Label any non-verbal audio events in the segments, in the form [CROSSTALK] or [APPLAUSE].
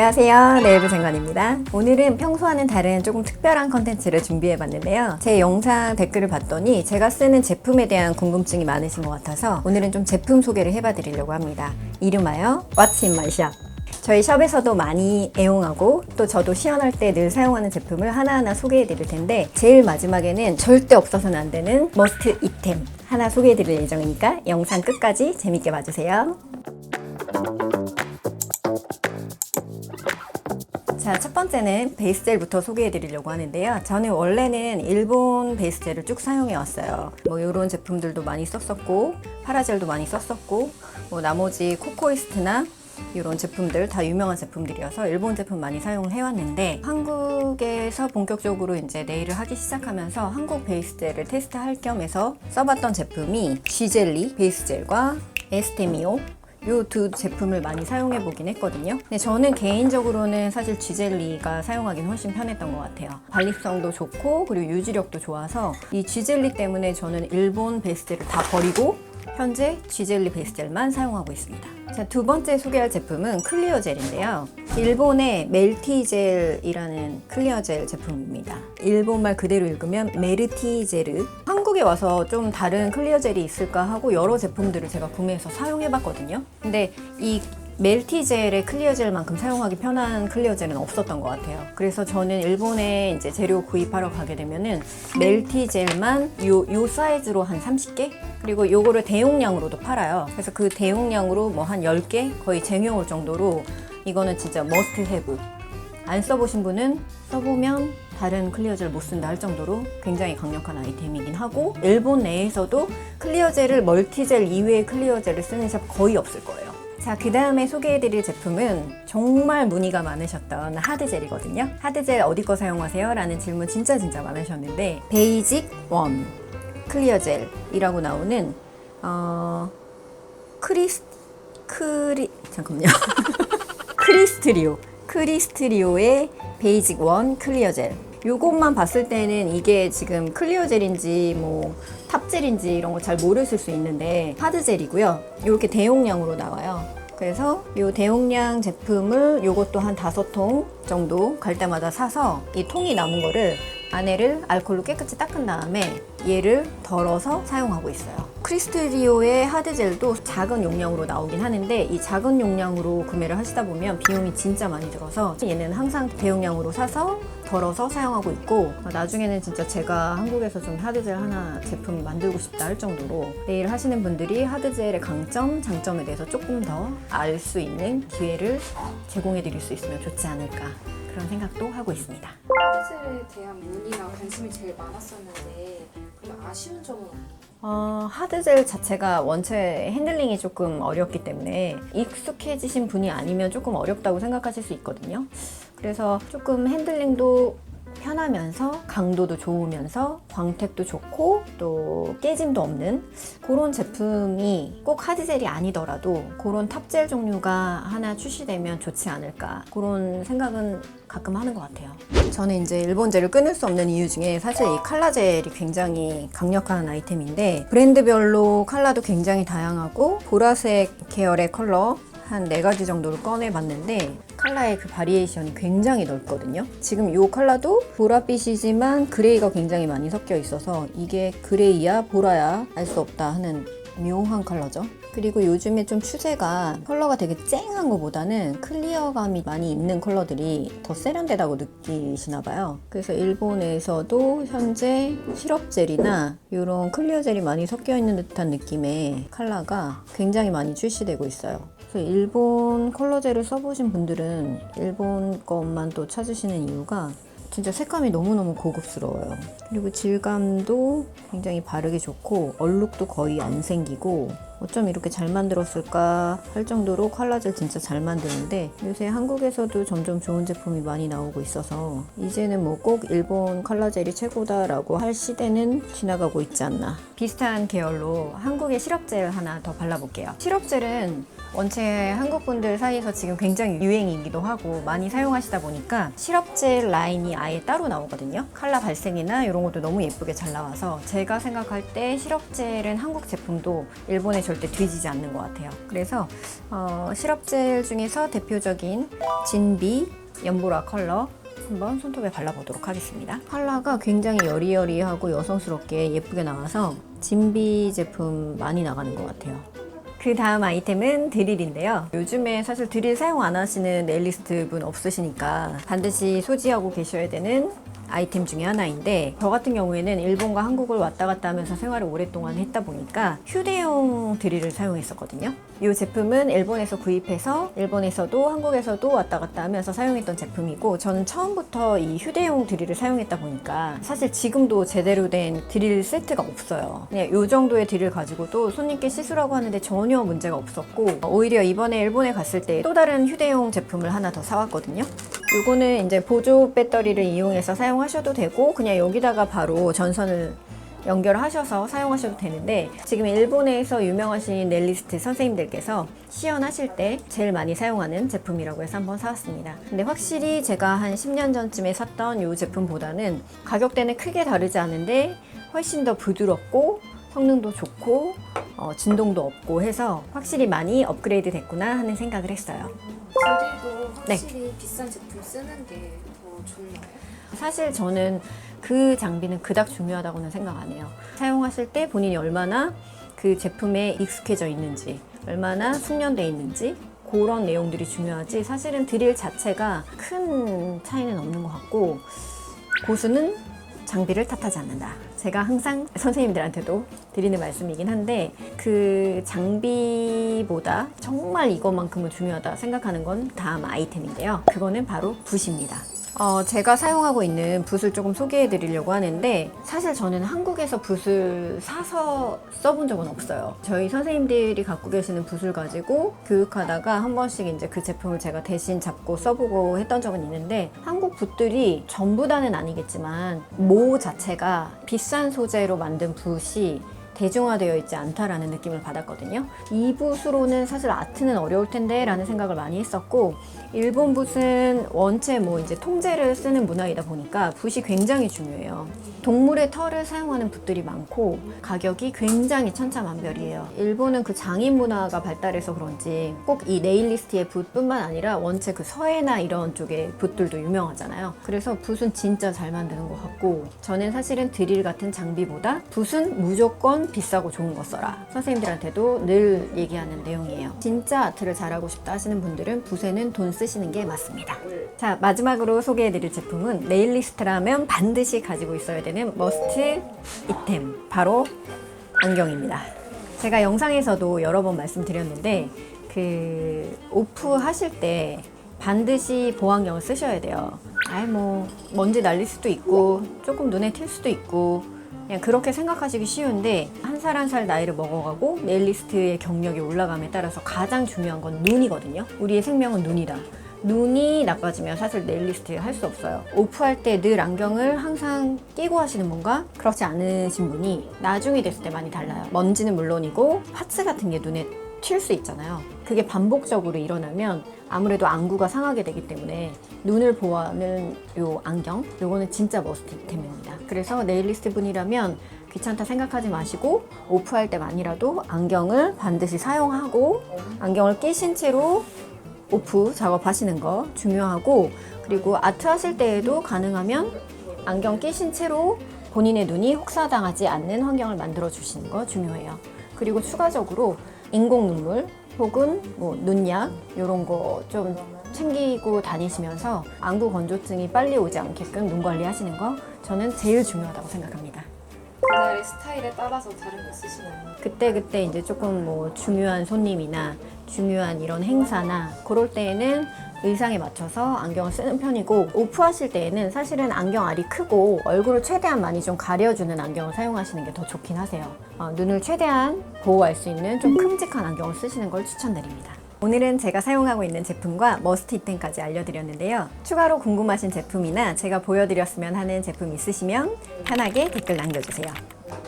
안녕하세요. 네이버 장관입니다. 오늘은 평소와는 다른 조금 특별한 컨텐츠를 준비해봤는데요. 제 영상 댓글을 봤더니 제가 쓰는 제품에 대한 궁금증이 많으신 것 같아서 오늘은 좀 제품 소개를 해봐드리려고 합니다. 이름하여 What's in my shop. 저희 샵에서도 많이 애용하고 또 저도 시연할 때 늘 사용하는 제품을 하나하나 소개해 드릴 텐데 제일 마지막에는 절대 없어서는 안 되는 머스트 이템 하나 소개해 드릴 예정이니까 영상 끝까지 재밌게 봐주세요. 자, 첫 번째는 베이스젤부터 소개해 드리려고 하는데요. 저는 원래는 일본 베이스젤을 쭉 사용해 왔어요. 뭐 이런 제품들도 많이 썼었고, 파라젤도 많이 썼었고, 뭐 나머지 코코이스트나 이런 제품들 다 유명한 제품들이어서 일본 제품 많이 사용을 해왔는데 한국에서 본격적으로 이제 네일을 하기 시작하면서 한국 베이스젤을 테스트할 겸해서 써봤던 제품이 G젤리 베이스젤과 에스테미오 요 두 제품을 많이 사용해 보긴 했거든요. 근데 저는 개인적으로는 사실 G젤리가 사용하기는 훨씬 편했던 것 같아요. 발립성도 좋고 그리고 유지력도 좋아서 이 G젤리 때문에 저는 일본 베이스젤을 다 버리고 현재 G젤리 베이스 젤만 사용하고 있습니다. 자, 두 번째 소개할 제품은 클리어 젤인데요. 일본의 멜티젤이라는 클리어 젤 제품입니다. 일본말 그대로 읽으면 메르티제르. 한국에 와서 좀 다른 클리어 젤이 있을까 하고 여러 제품들을 제가 구매해서 사용해 봤거든요. 근데 이 멜티젤의 클리어젤만큼 사용하기 편한 클리어젤은 없었던 것 같아요. 그래서 저는 일본에 이제 재료 구입하러 가게 되면은 멜티젤만 요, 요 사이즈로 한 30개? 그리고 요거를 대용량으로도 팔아요. 그래서 그 대용량으로 뭐 한 10개? 거의 쟁여올 정도로 이거는 진짜 머스트 헤브. 안 써보신 분은 써보면 다른 클리어젤 못 쓴다 할 정도로 굉장히 강력한 아이템이긴 하고 일본 내에서도 클리어젤을 멀티젤 이외의 클리어젤을 쓰는 샵 거의 없을 거예요. 자, 그 다음에 소개해드릴 제품은 정말 문의가 많으셨던 하드젤이거든요. 하드젤 어디 거 사용하세요? 라는 질문 진짜 진짜 많으셨는데 베이직 원 클리어젤이라고 나오는 어 크리스 크리 잠깐만요. [LAUGHS] 크리스트리오 크리스트리오의 베이직 원 클리어 젤 요것만 봤을 때는 이게 지금 클리어 젤인지 뭐 탑젤인지 이런 거잘 모르실 수 있는데 하드 젤이고요. 이렇게 대용량으로 나와요. 그래서 이 대용량 제품을 요것도 한 다섯 통 정도 갈 때마다 사서 이 통이 남은 거를 안에를 알콜로 깨끗이 닦은 다음에 얘를 덜어서 사용하고 있어요. 크리스트리오의 하드젤도 작은 용량으로 나오긴 하는데 이 작은 용량으로 구매를 하시다 보면 비용이 진짜 많이 들어서 얘는 항상 대용량으로 사서 덜어서 사용하고 있고 나중에는 진짜 제가 한국에서 좀 하드젤 하나 제품 만들고 싶다 할 정도로 네일 하시는 분들이 하드젤의 강점, 장점에 대해서 조금 더 알 수 있는 기회를 제공해 드릴 수 있으면 좋지 않을까 그런 생각도 하고 있습니다. 화제에 대한 문의가 관심이 제일 많았었는데 그럼 아쉬운 점은 어, 하드젤 자체가 원체 핸들링이 조금 어렵기 때문에 익숙해지신 분이 아니면 조금 어렵다고 생각하실 수 있거든요. 그래서 조금 핸들링도 편하면서 강도도 좋으면서 광택도 좋고 또 깨짐도 없는 그런 제품이 꼭 하드젤이 아니더라도 그런 탑젤 종류가 하나 출시되면 좋지 않을까 그런 생각은 가끔 하는 것 같아요. 저는 이제 일본 젤을 끊을 수 없는 이유 중에 사실 이 칼라 젤이 굉장히 강력한 아이템인데 브랜드별로 칼라도 굉장히 다양하고 보라색 계열의 컬러 한네 가지 정도를 꺼내봤는데 컬러의 그 바리에이션이 굉장히 넓거든요. 지금 이 컬러도 보랏빛이지만 그레이가 굉장히 많이 섞여 있어서 이게 그레이야 보라야 알 수 없다 하는 묘한 컬러죠. 그리고 요즘에 좀 추세가 컬러가 되게 쨍한 것보다는 클리어감이 많이 있는 컬러들이 더 세련되다고 느끼시나 봐요. 그래서 일본에서도 현재 시럽 젤이나 이런 클리어 젤이 많이 섞여 있는 듯한 느낌의 컬러가 굉장히 많이 출시되고 있어요. 그래서 일본 컬러 젤을 써보신 분들은 일본 것만 또 찾으시는 이유가 진짜 색감이 너무너무 고급스러워요. 그리고 질감도 굉장히 바르기 좋고 얼룩도 거의 안 생기고 어쩜 이렇게 잘 만들었을까 할 정도로 컬러젤 진짜 잘 만드는데 요새 한국에서도 점점 좋은 제품이 많이 나오고 있어서 이제는 뭐 꼭 일본 컬러젤이 최고다라고 할 시대는 지나가고 있지 않나. 비슷한 계열로 한국의 시럽젤 하나 더 발라볼게요. 시럽젤은 원체 한국 분들 사이에서 지금 굉장히 유행이기도 하고 많이 사용하시다 보니까 시럽젤 라인이 아예 따로 나오거든요. 컬러 발색이나 이런 것도 너무 예쁘게 잘 나와서 제가 생각할 때 시럽젤은 한국 제품도 일본에 절대 뒤지지 않는 것 같아요. 그래서 어, 시럽젤 중에서 대표적인 진비 연보라 컬러 한번 손톱에 발라보도록 하겠습니다. 컬러가 굉장히 여리여리하고 여성스럽게 예쁘게 나와서 진비 제품 많이 나가는 것 같아요. 그 다음 아이템은 드릴인데요. 요즘에 사실 드릴 사용 안 하시는 네일리스트 분 없으시니까 반드시 소지하고 계셔야 되는 아이템 중에 하나인데 저 같은 경우에는 일본과 한국을 왔다 갔다 하면서 생활을 오랫동안 했다 보니까 휴대용 드릴을 사용했었거든요. 이 제품은 일본에서 구입해서 일본에서도 한국에서도 왔다 갔다 하면서 사용했던 제품이고 저는 처음부터 이 휴대용 드릴을 사용했다 보니까 사실 지금도 제대로 된 드릴 세트가 없어요. 그냥 이 정도의 드릴 가지고도 손님께 시술하고 하는데 전혀 문제가 없었고 오히려 이번에 일본에 갔을 때 또 다른 휴대용 제품을 하나 더 사왔거든요. 요거는 이제 보조 배터리를 이용해서 사용하셔도 되고 그냥 여기다가 바로 전선을 연결하셔서 사용하셔도 되는데 지금 일본에서 유명하신 넬리스트 선생님들께서 시연하실 때 제일 많이 사용하는 제품이라고 해서 한번 사왔습니다. 근데 확실히 제가 한 10년 전쯤에 샀던 이 제품보다는 가격대는 크게 다르지 않은데 훨씬 더 부드럽고 성능도 좋고 어, 진동도 없고 해서 확실히 많이 업그레이드 됐구나 하는 생각을 했어요. 드릴도 네. 확실히 비싼 제품 쓰는 게 더 좋나요? 사실 저는 그 장비는 그닥 중요하다고는 생각 안 해요. 사용하실 때 본인이 얼마나 그 제품에 익숙해져 있는지, 얼마나 숙련돼 있는지, 그런 내용들이 중요하지 사실은 드릴 자체가 큰 차이는 없는 것 같고 고수는 장비를 탓하지 않는다. 제가 항상 선생님들한테도 드리는 말씀이긴 한데 그 장비보다 정말 이것만큼은 중요하다 생각하는 건 다음 아이템인데요. 그거는 바로 붓입니다. 어, 제가 사용하고 있는 붓을 조금 소개해 드리려고 하는데 사실 저는 한국에서 붓을 사서 써본 적은 없어요. 저희 선생님들이 갖고 계시는 붓을 가지고 교육하다가 한 번씩 이제 그 제품을 제가 대신 잡고 써보고 했던 적은 있는데 한국 붓들이 전부 다는 아니겠지만 모 자체가 비싼 소재로 만든 붓이 대중화되어 있지 않다라는 느낌을 받았거든요. 이 붓으로는 사실 아트는 어려울 텐데 라는 생각을 많이 했었고 일본 붓은 원체 뭐 이제 통제를 쓰는 문화이다 보니까 붓이 굉장히 중요해요. 동물의 털을 사용하는 붓들이 많고 가격이 굉장히 천차만별이에요. 일본은 그 장인 문화가 발달해서 그런지 꼭 이 네일리스트의 붓뿐만 아니라 원체 그 서해나 이런 쪽의 붓들도 유명하잖아요. 그래서 붓은 진짜 잘 만드는 것 같고 저는 사실은 드릴 같은 장비보다 붓은 무조건 비싸고 좋은 거 써라. 선생님들한테도 늘 얘기하는 내용이에요. 진짜 아트를 잘하고 싶다 하시는 분들은 붓에는 돈 쓰시는 게 맞습니다. 자, 마지막으로 소개해드릴 제품은 네일리스트라면 반드시 가지고 있어야 되는 머스트 이템. 바로 안경입니다. 제가 영상에서도 여러 번 말씀드렸는데, 그, 오프 하실 때 반드시 보안경을 쓰셔야 돼요. 아이, 뭐, 먼지 날릴 수도 있고, 조금 눈에 튈 수도 있고, 그냥 그렇게 생각하시기 쉬운데 한 살 한살 나이를 먹어가고 네일리스트의 경력이 올라감에 따라서 가장 중요한 건 눈이거든요. 우리의 생명은 눈이다. 눈이 나빠지면 사실 네일리스트 할 수 없어요. 오프할 때 늘 안경을 항상 끼고 하시는 분과 그렇지 않으신 분이 나중에 됐을 때 많이 달라요. 먼지는 물론이고 파츠 같은 게 눈에 튈 수 있잖아요. 그게 반복적으로 일어나면 아무래도 안구가 상하게 되기 때문에 눈을 보호하는 요 안경, 요거는 진짜 머스트 이템입니다. 그래서 네일리스트 분이라면 귀찮다 생각하지 마시고 오프할 때만이라도 안경을 반드시 사용하고 안경을 끼신 채로 오프 작업하시는 거 중요하고 그리고 아트 하실 때에도 가능하면 안경 끼신 채로 본인의 눈이 혹사당하지 않는 환경을 만들어 주시는 거 중요해요. 그리고 추가적으로 인공 눈물 혹은 뭐 눈약 이런 거 좀 챙기고 다니시면서 안구 건조증이 빨리 오지 않게끔 눈 관리하시는 거 저는 제일 중요하다고 생각합니다. 그날의 스타일에 따라서 다른 거 쓰시나요? 그때 그때 이제 조금 뭐 중요한 손님이나 중요한 이런 행사나 그럴 때에는 의상에 맞춰서 안경을 쓰는 편이고 오프하실 때에는 사실은 안경 알이 크고 얼굴을 최대한 많이 좀 가려주는 안경을 사용하시는 게 더 좋긴 하세요. 어, 눈을 최대한 보호할 수 있는 좀 큼직한 안경을 쓰시는 걸 추천드립니다. 오늘은 제가 사용하고 있는 제품과 머스트 이템까지 알려드렸는데요. 추가로 궁금하신 제품이나 제가 보여드렸으면 하는 제품 있으시면 편하게 댓글 남겨주세요.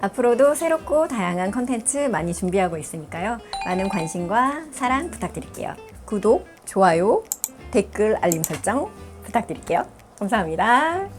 앞으로도 새롭고 다양한 컨텐츠 많이 준비하고 있으니까요. 많은 관심과 사랑 부탁드릴게요. 구독, 좋아요, 댓글, 알림 설정 부탁드릴게요. 감사합니다.